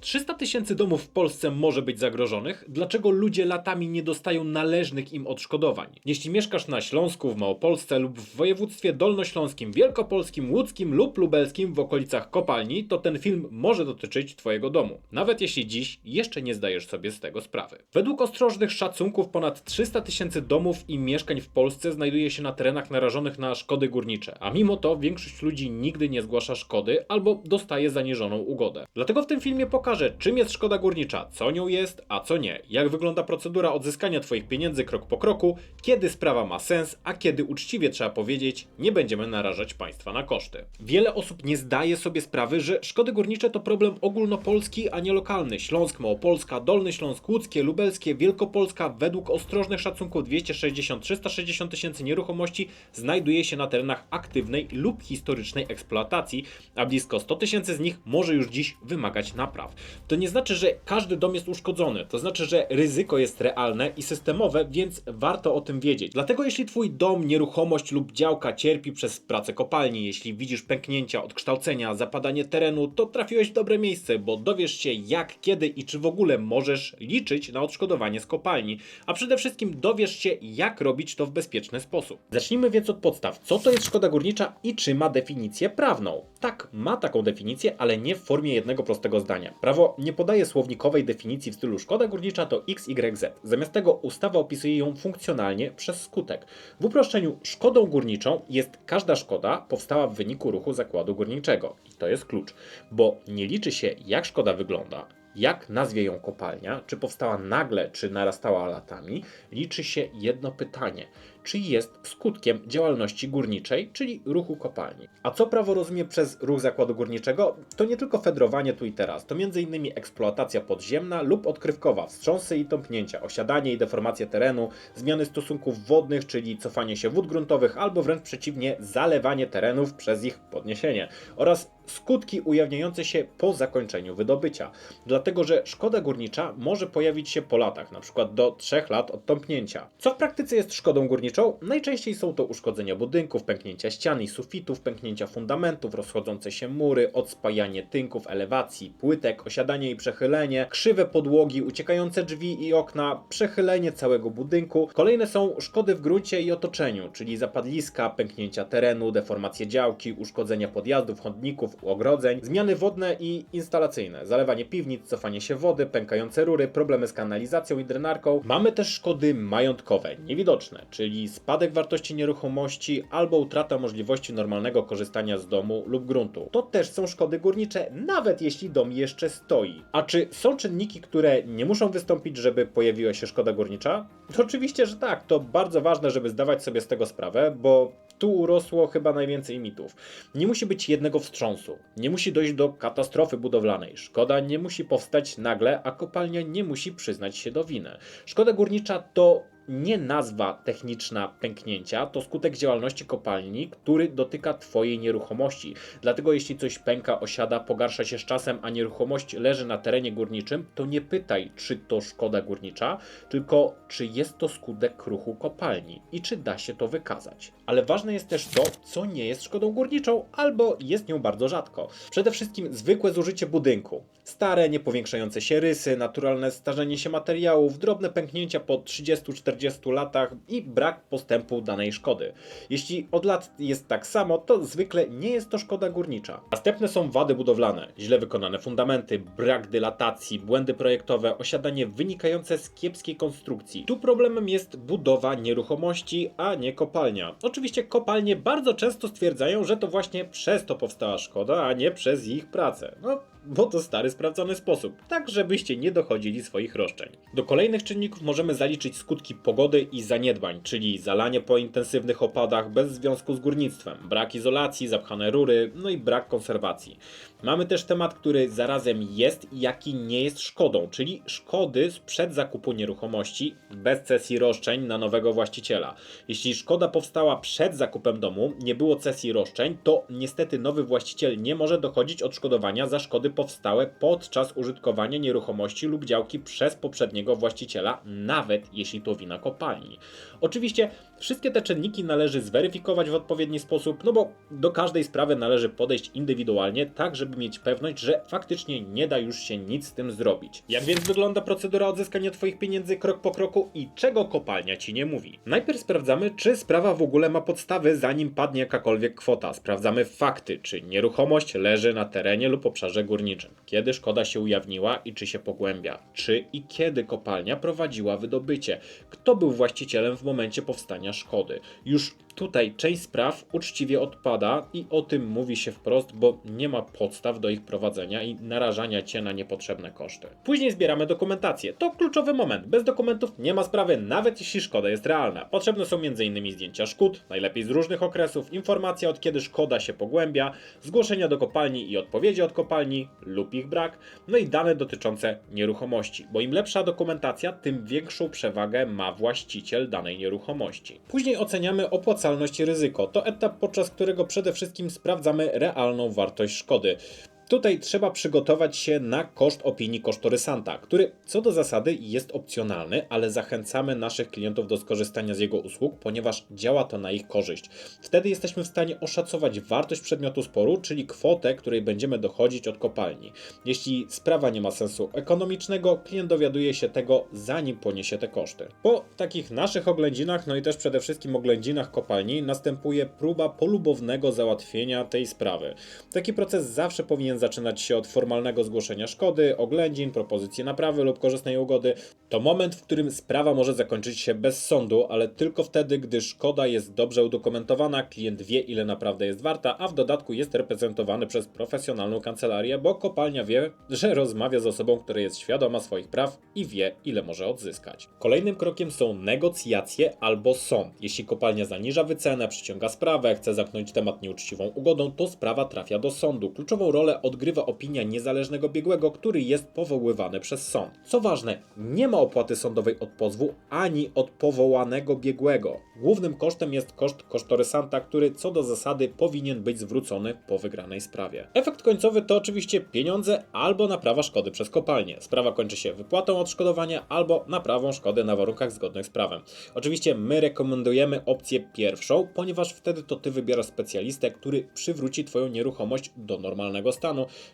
300 tysięcy domów w Polsce może być zagrożonych? Dlaczego ludzie latami nie dostają należnych im odszkodowań? Jeśli mieszkasz na Śląsku, w Małopolsce lub w województwie dolnośląskim, wielkopolskim, łódzkim lub lubelskim w okolicach kopalni, to ten film może dotyczyć Twojego domu. Nawet jeśli dziś jeszcze nie zdajesz sobie z tego sprawy. Według ostrożnych szacunków ponad 300 tysięcy domów i mieszkań w Polsce znajduje się na terenach narażonych na szkody górnicze, a mimo to większość ludzi nigdy nie zgłasza szkody albo dostaje zaniżoną ugodę. Dlatego w tym filmie pokażę, czym jest szkoda górnicza, co nią jest, a co nie, jak wygląda procedura odzyskania Twoich pieniędzy krok po kroku, kiedy sprawa ma sens, a kiedy uczciwie trzeba powiedzieć, nie będziemy narażać państwa na koszty. Wiele osób nie zdaje sobie sprawy, że szkody górnicze to problem ogólnopolski, a nie lokalny. Śląsk, Małopolska, Dolny Śląsk, Łódzkie, Lubelskie, Wielkopolska według ostrożnych szacunków 260-360 tysięcy nieruchomości znajduje się na terenach aktywnej lub historycznej eksploatacji, a blisko 100 tysięcy z nich może już dziś wymagać napraw. To nie znaczy, że każdy dom jest uszkodzony, to znaczy, że ryzyko jest realne i systemowe, więc warto o tym wiedzieć. Dlatego jeśli Twój dom, nieruchomość lub działka cierpi przez pracę kopalni, jeśli widzisz pęknięcia, odkształcenia, zapadanie terenu, to trafiłeś w dobre miejsce, bo dowiesz się jak, kiedy i czy w ogóle możesz liczyć na odszkodowanie z kopalni, a przede wszystkim dowiesz się jak robić to w bezpieczny sposób. Zacznijmy więc od podstaw. Co to jest szkoda górnicza i czy ma definicję prawną? Tak, ma taką definicję, ale nie w formie jednego prostego zdania. Prawo nie podaje słownikowej definicji w stylu szkoda górnicza to XYZ. Zamiast tego ustawa opisuje ją funkcjonalnie przez skutek. W uproszczeniu szkodą górniczą jest każda szkoda powstała w wyniku ruchu zakładu górniczego. I to jest klucz, bo nie liczy się jak szkoda wygląda, jak nazwie ją kopalnia, czy powstała nagle, czy narastała latami, liczy się jedno pytanie: czy jest skutkiem działalności górniczej, czyli ruchu kopalni. A co prawo rozumie przez ruch zakładu górniczego? To nie tylko fedrowanie tu i teraz, to m.in. eksploatacja podziemna lub odkrywkowa, wstrząsy i tąpnięcia, osiadanie i deformacja terenu, zmiany stosunków wodnych, czyli cofanie się wód gruntowych, albo wręcz przeciwnie, zalewanie terenów przez ich podniesienie oraz skutki ujawniające się po zakończeniu wydobycia. Dlatego, że szkoda górnicza może pojawić się po latach, przykład do 3 lat od tąpnięcia. Co w praktyce jest szkodą górniczą? Najczęściej są to uszkodzenia budynków, pęknięcia ścian i sufitów, pęknięcia fundamentów, rozchodzące się mury, odspajanie tynków, elewacji, płytek, osiadanie i przechylenie, krzywe podłogi, uciekające drzwi i okna, przechylenie całego budynku. Kolejne są szkody w gruncie i otoczeniu, czyli zapadliska, pęknięcia terenu, deformacje działki, uszkodzenia podjazdów, chodników, ogrodzeń, zmiany wodne i instalacyjne, zalewanie piwnic, cofanie się wody, pękające rury, problemy z kanalizacją i drenarką. Mamy też szkody majątkowe, niewidoczne, czyli spadek wartości nieruchomości albo utrata możliwości normalnego korzystania z domu lub gruntu. To też są szkody górnicze, nawet jeśli dom jeszcze stoi. A czy są czynniki, które nie muszą wystąpić, żeby pojawiła się szkoda górnicza? To oczywiście, że tak. To bardzo ważne, żeby zdawać sobie z tego sprawę, bo tu urosło chyba najwięcej mitów. Nie musi być jednego wstrząsu, nie musi dojść do katastrofy budowlanej. Szkoda nie musi powstać nagle, a kopalnia nie musi przyznać się do winy. Szkoda górnicza to nie nazwa techniczna pęknięcia, to skutek działalności kopalni, który dotyka Twojej nieruchomości. Dlatego jeśli coś pęka, osiada, pogarsza się z czasem, a nieruchomość leży na terenie górniczym, to nie pytaj, czy to szkoda górnicza, tylko czy jest to skutek ruchu kopalni i czy da się to wykazać. Ale ważne jest też to, co nie jest szkodą górniczą, albo jest nią bardzo rzadko. Przede wszystkim zwykłe zużycie budynku. Stare, niepowiększające się rysy, naturalne starzenie się materiałów, drobne pęknięcia po 30-40 latach i brak postępu danej szkody. Jeśli od lat jest tak samo, to zwykle nie jest to szkoda górnicza. Następne są wady budowlane, źle wykonane fundamenty, brak dylatacji, błędy projektowe, osiadanie wynikające z kiepskiej konstrukcji. Tu problemem jest budowa nieruchomości, a nie kopalnia. Oczywiście kopalnie bardzo często stwierdzają, że to właśnie przez to powstała szkoda, a nie przez ich pracę. No, bo to stary, sprawdzony sposób, tak żebyście nie dochodzili swoich roszczeń. Do kolejnych czynników możemy zaliczyć skutki pogody i zaniedbań, czyli zalanie po intensywnych opadach bez związku z górnictwem, brak izolacji, zapchane rury, no i brak konserwacji. Mamy też temat, który zarazem jest i jaki nie jest szkodą, czyli szkody sprzed zakupu nieruchomości bez cesji roszczeń na nowego właściciela. Jeśli szkoda powstała przed zakupem domu, nie było cesji roszczeń, to niestety nowy właściciel nie może dochodzić odszkodowania za szkody powstałe podczas użytkowania nieruchomości lub działki przez poprzedniego właściciela, nawet jeśli to wina kopalni. Oczywiście wszystkie te czynniki należy zweryfikować w odpowiedni sposób, no bo do każdej sprawy należy podejść indywidualnie, tak żeby mieć pewność, że faktycznie nie da już się nic z tym zrobić. Jak więc wygląda procedura odzyskania Twoich pieniędzy krok po kroku i czego kopalnia Ci nie mówi? Najpierw sprawdzamy, czy sprawa w ogóle ma podstawy, zanim padnie jakakolwiek kwota. Sprawdzamy fakty, czy nieruchomość leży na terenie lub obszarze górniczym, kiedy szkoda się ujawniła i czy się pogłębia, czy i kiedy kopalnia prowadziła wydobycie, kto był właścicielem w momencie powstania szkody. Już tutaj część spraw uczciwie odpada i o tym mówi się wprost, bo nie ma podstaw do ich prowadzenia i narażania cię na niepotrzebne koszty. Później zbieramy dokumentację. To kluczowy moment. Bez dokumentów nie ma sprawy, nawet jeśli szkoda jest realna. Potrzebne są m.in. zdjęcia szkód, najlepiej z różnych okresów, informacja od kiedy szkoda się pogłębia, zgłoszenia do kopalni i odpowiedzi od kopalni lub ich brak, no i dane dotyczące nieruchomości, bo im lepsza dokumentacja, tym większą przewagę ma właściciel danej nieruchomości. Później oceniamy opłacalność i ryzyko. To etap, podczas którego przede wszystkim sprawdzamy realną wartość szkody. Tutaj trzeba przygotować się na koszt opinii kosztorysanta, który co do zasady jest opcjonalny, ale zachęcamy naszych klientów do skorzystania z jego usług, ponieważ działa to na ich korzyść. Wtedy jesteśmy w stanie oszacować wartość przedmiotu sporu, czyli kwotę, której będziemy dochodzić od kopalni. Jeśli sprawa nie ma sensu ekonomicznego, klient dowiaduje się tego zanim poniesie te koszty. Po takich naszych oględzinach, no i też przede wszystkim oględzinach kopalni, następuje próba polubownego załatwienia tej sprawy. Taki proces zawsze powinien zaczynać się od formalnego zgłoszenia szkody, oględzin, propozycji naprawy lub korzystnej ugody. To moment, w którym sprawa może zakończyć się bez sądu, ale tylko wtedy, gdy szkoda jest dobrze udokumentowana, klient wie ile naprawdę jest warta, a w dodatku jest reprezentowany przez profesjonalną kancelarię, bo kopalnia wie, że rozmawia z osobą, która jest świadoma swoich praw i wie ile może odzyskać. Kolejnym krokiem są negocjacje albo sąd. Jeśli kopalnia zaniża wycenę, przyciąga sprawę, chce zamknąć temat nieuczciwą ugodą, to sprawa trafia do sądu. Kluczową rolę odgrywa opinia niezależnego biegłego, który jest powoływany przez sąd. Co ważne, nie ma opłaty sądowej od pozwu ani od powołanego biegłego. Głównym kosztem jest koszt kosztorysanta, który co do zasady powinien być zwrócony po wygranej sprawie. Efekt końcowy to oczywiście pieniądze albo naprawa szkody przez kopalnię. Sprawa kończy się wypłatą odszkodowania albo naprawą szkody na warunkach zgodnych z prawem. Oczywiście my rekomendujemy opcję pierwszą, ponieważ wtedy to ty wybierasz specjalistę, który przywróci twoją nieruchomość do normalnego stanu.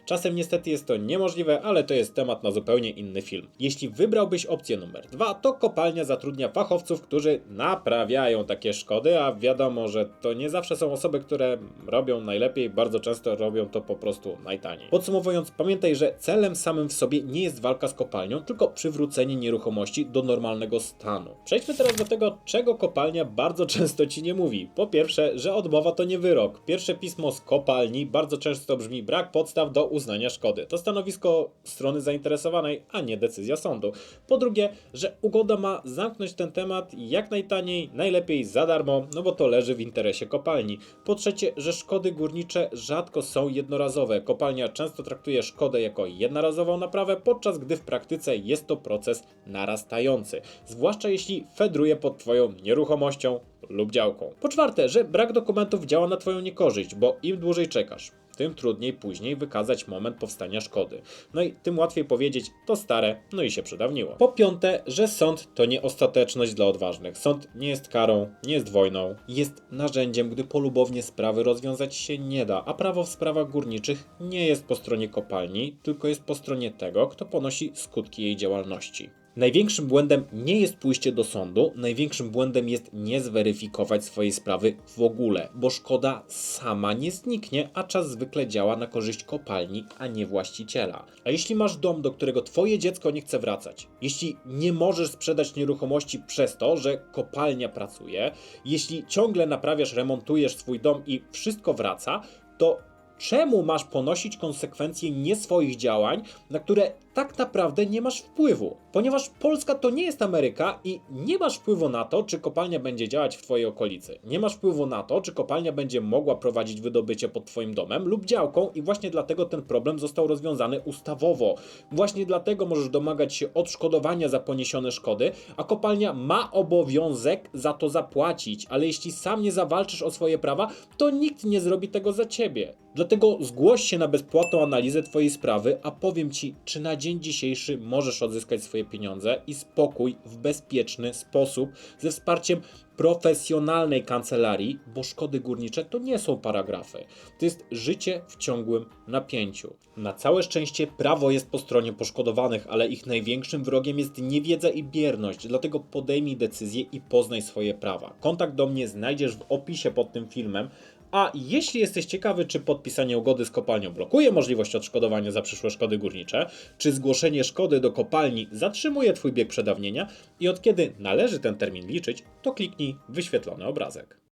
Czasem niestety jest to niemożliwe, ale to jest temat na zupełnie inny film. Jeśli wybrałbyś opcję numer dwa, to kopalnia zatrudnia fachowców, którzy naprawiają takie szkody, a wiadomo, że to nie zawsze są osoby, które robią najlepiej, bardzo często robią to po prostu najtaniej. Podsumowując, pamiętaj, że celem samym w sobie nie jest walka z kopalnią, tylko przywrócenie nieruchomości do normalnego stanu. Przejdźmy teraz do tego, czego kopalnia bardzo często ci nie mówi. Po pierwsze, że odmowa to nie wyrok. Pierwsze pismo z kopalni bardzo często brzmi brak podstaw do uznania szkody. To stanowisko strony zainteresowanej, a nie decyzja sądu. Po drugie, że ugoda ma zamknąć ten temat jak najtaniej, najlepiej za darmo, no bo to leży w interesie kopalni. Po trzecie, że szkody górnicze rzadko są jednorazowe. Kopalnia często traktuje szkodę jako jednorazową naprawę, podczas gdy w praktyce jest to proces narastający. Zwłaszcza jeśli fedruje pod Twoją nieruchomością lub działką. Po czwarte, że brak dokumentów działa na Twoją niekorzyść, bo im dłużej czekasz, tym trudniej później wykazać moment powstania szkody. No i tym łatwiej powiedzieć, to stare, no i się przydawniło. Po piąte, że sąd to nie ostateczność dla odważnych. Sąd nie jest karą, nie jest wojną, jest narzędziem, gdy polubownie sprawy rozwiązać się nie da, a prawo w sprawach górniczych nie jest po stronie kopalni, tylko jest po stronie tego, kto ponosi skutki jej działalności. Największym błędem nie jest pójście do sądu, największym błędem jest nie zweryfikować swojej sprawy w ogóle, bo szkoda sama nie zniknie, a czas zwykle działa na korzyść kopalni, a nie właściciela. A jeśli masz dom, do którego twoje dziecko nie chce wracać, jeśli nie możesz sprzedać nieruchomości przez to, że kopalnia pracuje, jeśli ciągle naprawiasz, remontujesz swój dom i wszystko wraca, to czemu masz ponosić konsekwencje nie swoich działań, na które tak naprawdę nie masz wpływu, ponieważ Polska to nie jest Ameryka i nie masz wpływu na to, czy kopalnia będzie działać w Twojej okolicy. Nie masz wpływu na to, czy kopalnia będzie mogła prowadzić wydobycie pod Twoim domem lub działką, i właśnie dlatego ten problem został rozwiązany ustawowo. Właśnie dlatego możesz domagać się odszkodowania za poniesione szkody, a kopalnia ma obowiązek za to zapłacić, ale jeśli sam nie zawalczysz o swoje prawa, to nikt nie zrobi tego za ciebie. Dlatego zgłoś się na bezpłatną analizę Twojej sprawy, a powiem Ci, czy na dzień dzisiejszy możesz odzyskać swoje pieniądze i spokój w bezpieczny sposób ze wsparciem profesjonalnej kancelarii, bo szkody górnicze to nie są paragrafy. To jest życie w ciągłym napięciu. Na całe szczęście prawo jest po stronie poszkodowanych, ale ich największym wrogiem jest niewiedza i bierność, dlatego podejmij decyzję i poznaj swoje prawa. Kontakt do mnie znajdziesz w opisie pod tym filmem. A jeśli jesteś ciekawy, czy podpisanie ugody z kopalnią blokuje możliwość odszkodowania za przyszłe szkody górnicze, czy zgłoszenie szkody do kopalni zatrzymuje Twój bieg przedawnienia i od kiedy należy ten termin liczyć, to kliknij wyświetlony obrazek.